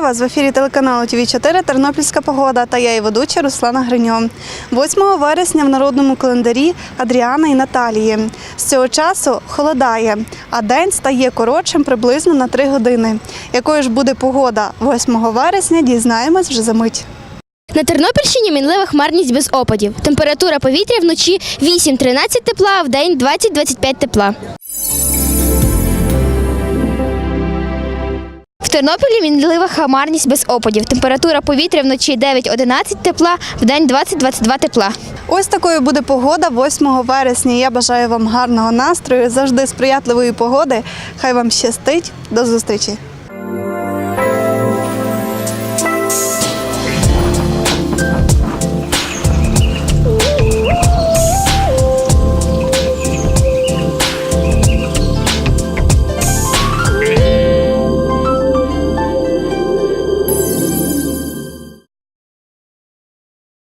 вас в ефірі телеканалу ТВ 4 Тернопільська погода та я і ведуча Руслана Гриньо. 8 вересня в народному календарі Адріана і Наталії. З цього часу холодає, а день стає коротшим приблизно на 3 години. Якою ж буде погода 8 вересня, дізнаємось вже за мить. На Тернопільщині мінлива хмарність без опадів. Температура повітря вночі 8-13 тепла, а в день 20-25 тепла. Тернополі мінлива хамарність без опадів. Температура повітря вночі 9-11 тепла, в день 20-22 тепла. Ось такою буде погода 8 вересня. Я бажаю вам гарного настрою, завжди сприятливої погоди. Хай вам щастить. До зустрічі!